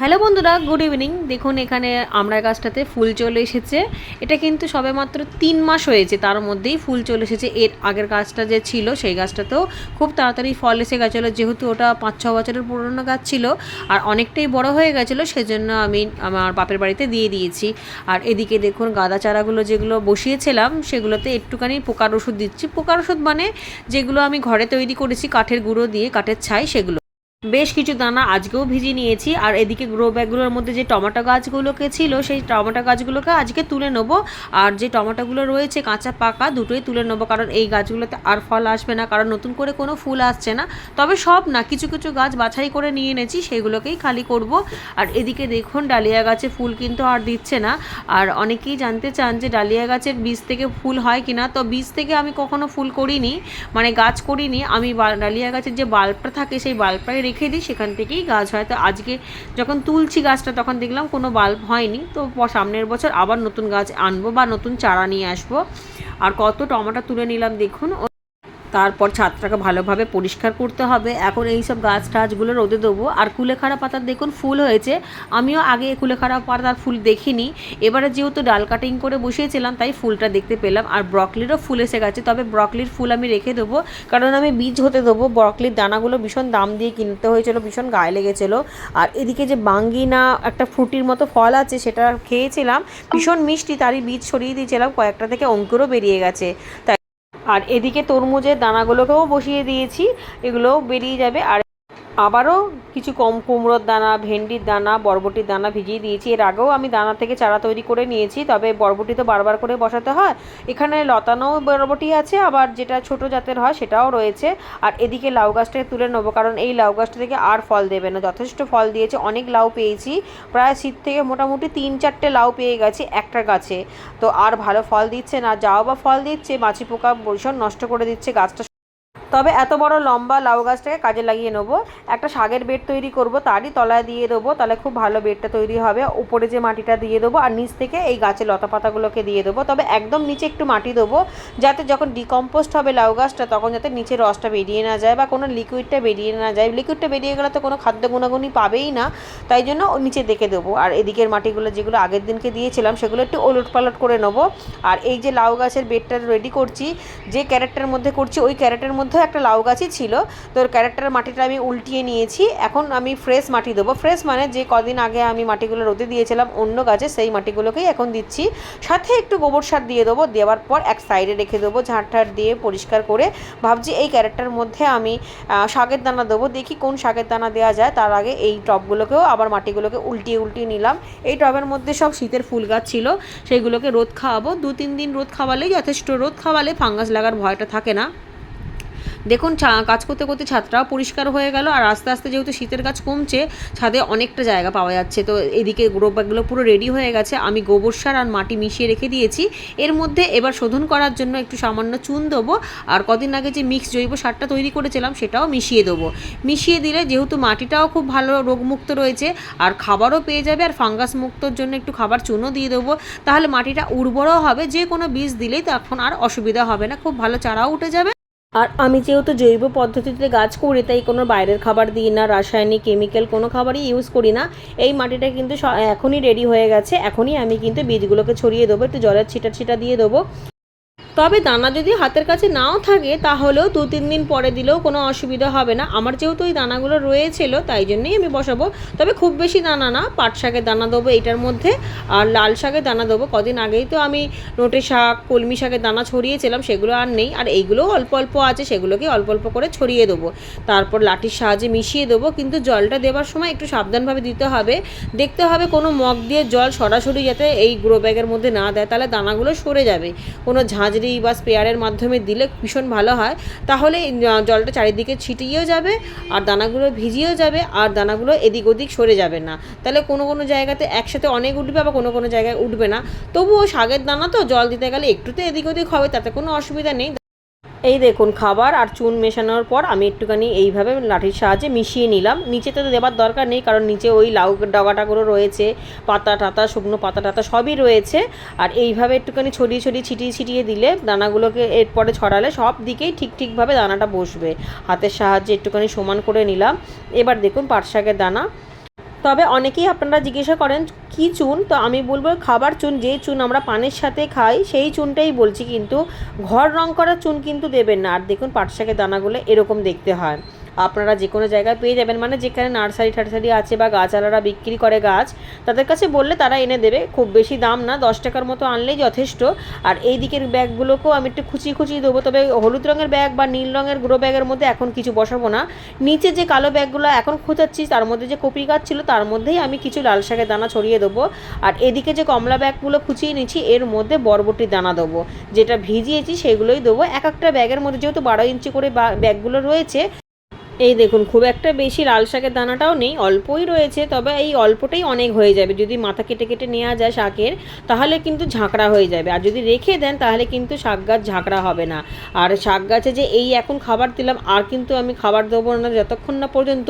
Hello বন্ধুরা, good evening. দেখুন, এখানে আমরা গাছটাতে ফুল চলে এসেছে। এটা কিন্তু সবে মাত্র তিন মাস হয়েছে, তার মধ্যেই ফুল চলে এসেছে। এর আগের গাছটা যে ছিল, সেই গাছটাতেও খুব তাড়াতাড়ি ফল এসে গেছিল। যেহেতু ওটা পাঁচ, ছ বছরের পুরনো গাছ ছিল আর অনেকটাই বড় হয়ে গেছিল, সেজন্য আমি আমার বাপের বাড়িতে দিয়ে দিয়েছি। আর এদিকে দেখুন, গাঁদা চারাগুলো যেগুলো বসিয়েছিলাম, সেগুলোতে একটুখানি পোকার ওষুধ দিচ্ছি। পোকার ওষুধ মানে যেগুলো আমি ঘরে তৈরি করেছি, কাঠের গুঁড়ো দিয়ে, কাঠের ছাই, সেগুলো। বেশ কিছু দানা আজকেও ভিজিয়ে নিয়েছি, আর এদিকে গ্রো ব্যাগগুলোর মধ্যে যে টমেটো গাছগুলোকে ছিল, সেই টমেটো গাছগুলোকে আজকে তুলে নেব। আর যে টমেটোগুলো রয়েছে কাঁচা পাকা, দুটোই তুলে নেব, কারণ এই গাছগুলোতে আর ফল আসবে না, কারণ নতুন করে কোনো ফুল আসছে না। তবে সব না, কিছু কিছু গাছ বাছাই করে নিয়ে এনেছি, সেগুলোকেই খালি করব। আর এদিকে দেখুন, ডালিয়া গাছে ফুল কিন্তু আর দিচ্ছে না। আর অনেকেই জানতে চান যে ডালিয়া গাছের বীজ থেকে ফুল হয় কি না তো বীজ থেকে আমি কখনো ফুল করিনি মানে গাছ করিনি। আমি ডালিয়া গাছের যে বাল্বটা থাকে, সেই বাল্বটাই রেখে দিই, সেখান থেকেই গাছ হয়। তো আজকে যখন তুলছি গাছটা, তখন দেখলাম কোনো বাল্ব হয়নি। তো সামনের বছর আবার নতুন গাছ আনব বা নতুন চারা নিয়ে আসব। আর কত টমাটা তুলে নিলাম, দেখুন। তারপর ছাদটাকে ভালোভাবে পরিষ্কার করতে হবে। এখন এই সব গাছ টাছগুলো রোদে দেবো। আর কুলেখাড়া পাতার দেখুন, ফুল হয়েছে। আমিও আগে কুলেখাড়া পাতার ফুল দেখিনি। এবারে যেহেতু ডাল কাটিং করে বসিয়েছিলাম, তাই ফুলটা দেখতে পেলাম। আর ব্রকলিরও ফুল এসে গেছে। তবে ব্রকলির ফুল আমি রেখে দেবো। কারণ আমি বীজ হতে দেবো। ব্রকলির দানাগুলো ভীষণ দাম দিয়ে কিনতে হয়েছিল, ভীষণ গায়ে লেগেছিল। আর এদিকে যে বাঙ্গিনা একটা ফ্রুটির মতো ফল আছে, সেটা খেয়েছিলাম। ভীষণ মিষ্টি, তারই বীজ ছড়িয়ে দিয়েছিলাম। কয়েকটা থেকে অঙ্কুরও বেরিয়ে গেছে। তাই আর এদিকে তরমুজের দানাগুলোকেও বসিয়ে দিয়েছি এগুলোও বেরিয়ে যাবে আর আবারও কিছু কম কুমড়োর দানা, ভেন্ডির দানা, বরবটির দানা ভিজিয়ে দিয়েছি। এর আগেও আমি দানা থেকে চারা তৈরি করে নিয়েছি, তবে বরবটি তো বারবার করে বসাতে হয়। এখানে লতানো বরবটি আছে, আবার যেটা ছোট জাতের হয় সেটাও রয়েছে। আর এদিকে লাউ গাছটাকে তুলে নেব, কারণ এই লাউ গাছটা থেকে আর ফল দেবে না। যথেষ্ট ফল দিয়েছে, অনেক লাউ পেয়েছি। প্রায় শীত থেকে মোটামুটি তিন চারটে লাউ পেয়ে গেছি একটা গাছে। তো আর ভালো ফল দিচ্ছে না, যাও বা ফল দিচ্ছে, মাছি পোকা ভীষণ নষ্ট করে দিচ্ছে, গাছটা তবে এত বড় লম্বা লাউ গাছটাকে কাজে লাগিয়ে নেব। একটা শাগের বেড তৈরি করব, তারই তলায় দিয়ে দেবো, তাহলে খুব ভালো বেডটা তৈরি হবে। উপরে যে মাটিটা দিয়ে দেবো, আর নিচ থেকে এই গাছের লতা পাতাগুলোকে দিয়ে দেবো। তবে একদম নিচে একটু মাটি দেবো, যাতে যখন ডিকম্পোস্ট হবে লাউ গাছটা, তখন যাতে নিচে রসটা বেরিয়ে না যায় বা কোনো লিকুইডটা বেরিয়ে না যায়। লিকুইডটা বেরিয়ে গেলে তো কোনো খাদ্য গুণাগুণই পাবেই না, তাই জন্য নিচে দেখে দেবো। আর এদিকের মাটিগুলো যেগুলো আগের দিনকে দিয়েছিলাম, সেগুলো একটু ওলট পালট করে নেব। আর এই যে লাউ গাছের বেডটা রেডি করছি, যে ক্যারেক্টার মধ্যে করছি, ওই ক্যারেক্টার মধ্যেও একটা লাউ গাছই ছিল তো ক্যারেক্টার মাটিটা আমি উল্টিয়ে নিয়েছি, এখন আমি ফ্রেশ মাটি দেবো। ফ্রেশ মানে যে কদিন আগে আমি মাটিগুলো রোদে দিয়েছিলাম, অন্য গাছে সেই মাটিগুলোকেই এখন দিচ্ছি। সাথে একটু গোবর সার দিয়ে দেবো, দেওয়ার পর এক সাইডে রেখে দেবো ঝাঁট ঠাট দিয়ে পরিষ্কার করে। ভাবছি এই ক্যারেক্টার মধ্যে আমি শাকের দানা দেবো, দেখি কোন শাকের দানা দেওয়া যায়। তার আগে এই টবগুলোকেও আবার মাটিগুলোকে উল্টিয়ে উল্টিয়ে নিলাম। এই টবের মধ্যে সব শীতের ফুল গাছ ছিল, সেইগুলোকে রোদ খাওয়াবো। দু তিন দিন রোদ খাওয়ালেই যথেষ্ট। রোদ খাওয়ালে ফাঙ্গাস লাগার ভয়টা থাকে না। দেখুন কাজ করতে করতে ছাদটাও পরিষ্কার হয়ে গেল আর আস্তে আস্তে যেহেতু শীতের কাজ কমছে, ছাদে অনেকটা জায়গা পাওয়া যাচ্ছে। তো এদিকে গ্রো ব্যাগগুলো পুরো রেডি হয়ে গেছে। আমি গোবর সার আর মাটি মিশিয়ে রেখে দিয়েছি। এর মধ্যে এবার শোধন করার জন্য একটু সামান্য চুন দেবো আর কদিন আগে যে মিক্স জৈব সারটা তৈরি করেছিলাম সেটাও মিশিয়ে দেবো। মিশিয়ে দিলে যেহেতু মাটিটাও খুব ভালো রোগমুক্ত রয়েছে আর খাবারও পেয়ে যাবে আর ফাঙ্গাস মুক্তর জন্য একটু খাবার চুনও দিয়ে দেবো, তাহলে মাটিটা উর্বরও হবে। যে কোনো বীজ দিলেই তখন আর অসুবিধা হবে না। খুব ভালো চারাও উঠে যাবে। আর আমি যেহেতু জৈব পদ্ধতিতে গাছ করি, তাই কোনো বাইরের খাবার দিই না, রাসায়নিক কেমিক্যাল কোনো খাবারই ইউজ করি না। এই মাটিটা কিন্তু এখনই রেডি হয়ে গেছে। এখনই আমি কিন্তু বীজগুলোকে ছড়িয়ে দেবো, একটু জলের ছিটা ছিটা দিয়ে দেবো। তবে দানা যদি হাতের কাছে নাও থাকে, তাহলেও দু তিন দিন পরে দিলেও কোনো অসুবিধা হবে না। আমার যেহেতু ওই দানাগুলো রয়েছিল, তাই জন্যই আমি বসাবো। তবে খুব বেশি দানা না, পাট শাকের দানা দেবো এইটার মধ্যে, আর লাল শাকের দানা দেবো। কদিন আগেই তো আমি নোটে শাক, কলমি শাকের দানা ছড়িয়েছিলাম, সেগুলো আর নেই। আর এইগুলোও অল্প অল্প আছে, সেগুলোকে অল্প অল্প করে ছড়িয়ে দেবো। তারপর লাঠির সাহায্যে মিশিয়ে দেবো, কিন্তু জলটা দেওয়ার সময় একটু সাবধানভাবে দিতে হবে। দেখতে হবে কোনো মগ দিয়ে জল সরাসরি যাতে এই গ্রো ব্যাগের মধ্যে না দেয়, তাহলে দানাগুলো সরে যাবে। কোনো ঝাঁঝরি বা স্প্রেয়ারের মাধ্যমে দিলে ভীষণ ভালো হয়। তাহলে জলটা চারিদিকে ছিটিয়েও যাবে, আর দানাগুলো ভিজিয়েও যাবে, আর দানাগুলো এদিক ওদিক সরে যাবে না। তাহলে কোনো কোনো জায়গাতে একসাথে অনেক উঠবে, আবার কোনো কোনো জায়গায় উঠবে না। তবুও শাকের দানা তো জল দিতে গেলে একটুতে এদিক ওদিক হবে, তাতে কোনো অসুবিধা নেই। এই দেখুন, খাবার আর চুন মেশানোর পর আমি একটুখানি এইভাবে লাঠির সাহায্যে মিশিয়ে নিলাম। নিচে তো দেবার দরকার নেই, কারণ নিচে ওই লাউ ডগাটাগুলো রয়েছে, পাতা টাতা, শুকনো পাতা টাতা সবই রয়েছে। আর এইভাবে একটুখানি ছড়িয়ে ছড়িয়ে ছিটিয়ে ছিটিয়ে দিলে দানাগুলোকে এরপরে ছড়ালে সব দিকেই ঠিক ঠিকভাবে দানাটা বসবে। হাতের সাহায্যে একটুখানি সমান করে নিলাম। এবার দেখুন, পাট শাকের দানা। তবে অনেকেই আপনারা জিজ্ঞাসা করেন, কি চুন? তো আমি বলব, খাবার চুন, যে চুন আমরা পানের সাথে খাই, সেই চুনটাই বলছি। কিন্তু ঘর রং করা চুন কিন্তু দেবেন না। আর দেখুন, পাট শাকের দানাগুলো এরকম দেখতে হয়। আপনারা যে কোনো জায়গায় পেয়ে যাবেন। মানে যেখানে নার্সারি টার্সারি আছে বা গাছওয়ালারা বিক্রি করে গাছ, তাদের কাছে বললে তারা এনে দেবে। খুব বেশি দাম না, দশ টাকার মতো আনলেই যথেষ্ট। আর এই দিকের ব্যাগগুলোকেও আমি একটু খুচিয়ে খুচিয়ে দেবো। তবে হলুদ রঙের ব্যাগ বা নীল রঙের গ্রো ব্যাগের মধ্যে এখন কিছু বসাবো না। নিচে যে কালো ব্যাগগুলো এখন খোঁচাচ্ছি, তার মধ্যে যে কপি গাছ ছিল, তার মধ্যেই আমি কিছু লাল শাকের দানা ছড়িয়ে দেবো। আর এদিকে যে কমলা ব্যাগগুলো খুচিয়ে নিচ্ছি, এর মধ্যে বরবটির দানা দেবো। যেটা ভিজিয়েছি, সেগুলোই দেবো। এক একটা ব্যাগের মধ্যে যেহেতু বারো ইঞ্চি করে ব্যাগগুলো রয়েছে এই দেখুন, খুব একটা বেশি লাল শাকের দানাটাও নেই, অল্পই রয়েছে, তবে এই অল্পটাই অনেক হয়ে যাবে। যদি মাথা কেটে কেটে নেওয়া যায় শাকের, তাহলে কিন্তু ঝাঁকড়া হয়ে যাবে। আর যদি রেখে দেন, তাহলে কিন্তু শাক গাছ ঝাঁকড়া হবে না। আর শাক গাছে যে এই এখন খাবার দিলাম, আর কিন্তু আমি খাবার দেবো না, যতক্ষণ না পর্যন্ত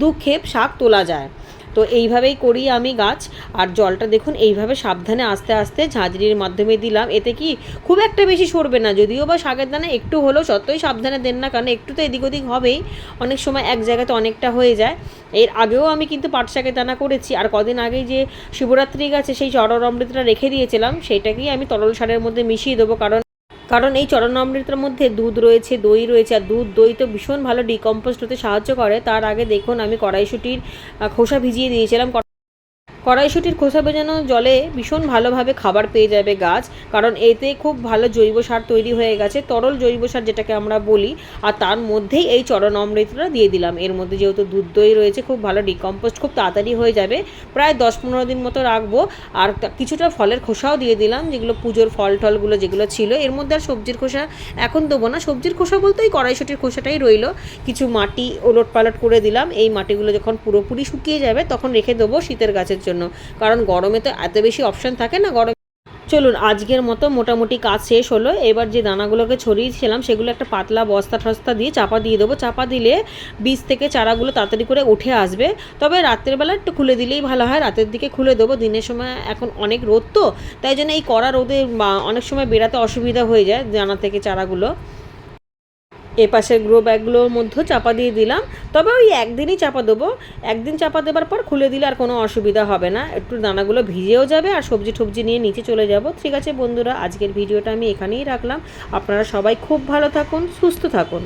দু খেপ শাক তোলা যায়। তো এইভাবেই করি আমি গাছ। আর জলটা দেখুন, এইভাবে সাবধানে আস্তে আস্তে ঝাঁঝরির মাধ্যমে দিলাম। এতে কি খুব একটা বেশি সরবে না, যদিও বা শাকের দানা একটু হলেও যতই সাবধানে দেন না কারণ একটু তো এদিক ওদিক হবেই। অনেক সময় এক জায়গাতে অনেকটা হয়ে যায়। এর আগেও আমি কিন্তু পাট শাকের দানা করেছি। আর কদিন আগেই যে শিবরাত্রি গাছে, সেই চরর অমৃতটা রেখে দিয়েছিলাম সেইটাকেই আমি তরল সারের মধ্যে মিশিয়ে দেবো, কারণ কারণ এই চরণ অমৃতের মধ্যে দুধ রয়েছে, দই রয়েছে, আর দুধ, দই তো ভীষণ ভালো ডিকম্পোস্ট হতে সাহায্য করে। তার আগে দেখুন, আমি কড়াইশুটির খোসা ভিজিয়ে দিয়েছিলাম কড়াইশুটির খোসা ভেজানো জলে ভীষণ ভালোভাবে খাবার পেয়ে যাবে গাছ, কারণ এতে খুব ভালো জৈব সার তৈরি হয়ে গেছে, তরল জৈব সার যেটাকে আমরা বলি, আর তার মধ্যেই এই চরণ অমৃতটা দিয়ে দিলাম। এর মধ্যে যেহেতু দুধ, দই রয়েছে, খুব ভালো ডিকম্পোস্ট খুব তাড়াতাড়ি হয়ে যাবে। প্রায় দশ পনেরো দিন মতো রাখব, আর কিছুটা ফলের খোসাও দিয়ে দিলাম, যেগুলো পুজোর ফল টলগুলো যেগুলো ছিল। এর মধ্যে আর সবজির খোসা এখন দেবো না। সবজির খোসা বলতে ওই কড়াইশুটির খোসাটাই রইল। কিছু মাটি ওলট পালট করে দিলাম। এই মাটিগুলো যখন পুরোপুরি শুকিয়ে যাবে, তখন রেখে দেবো শীতের গাছের জন্য। কারণ গরমে তো এত বেশি অপশান থাকে না গরম। চলুন, আজকের মতো মোটামুটি কাজ শেষ হলো। এবার যে দানাগুলোকে ছড়িয়েছিলাম, সেগুলো একটা পাতলা বস্তা টস্তা দিয়ে চাপা দিয়ে দেবো। চাপা দিলে বীজ থেকে চারাগুলো তাড়াতাড়ি করে উঠে আসবে। তবে রাতের বেলা একটু খুলে দিলেই ভালো হয়। রাতের দিকে খুলে দেবো। দিনের সময় এখন অনেক রোদ তো, তাই জন্য এই কড়া রোদে অনেক সময় বেরাতে অসুবিধা হয়ে যায় দানা থেকে চারাগুলো। এ পাশের গ্রো ব্যাগগুলোর মধ্যেও চাপা দিয়ে দিলাম। তবে ওই একদিনই চাপা দেবো। একদিন চাপা দেবার পর খুলে দিলে আর কোনো অসুবিধা হবে না। একটু দানাগুলো ভিজেও যাবে আর সবজি টবজি নিয়ে নিচে চলে যাব। ঠিক আছে বন্ধুরা, আজকের ভিডিওটা আমি এখানেই রাখলাম। আপনারা সবাই খুব ভালো থাকুন, সুস্থ থাকুন।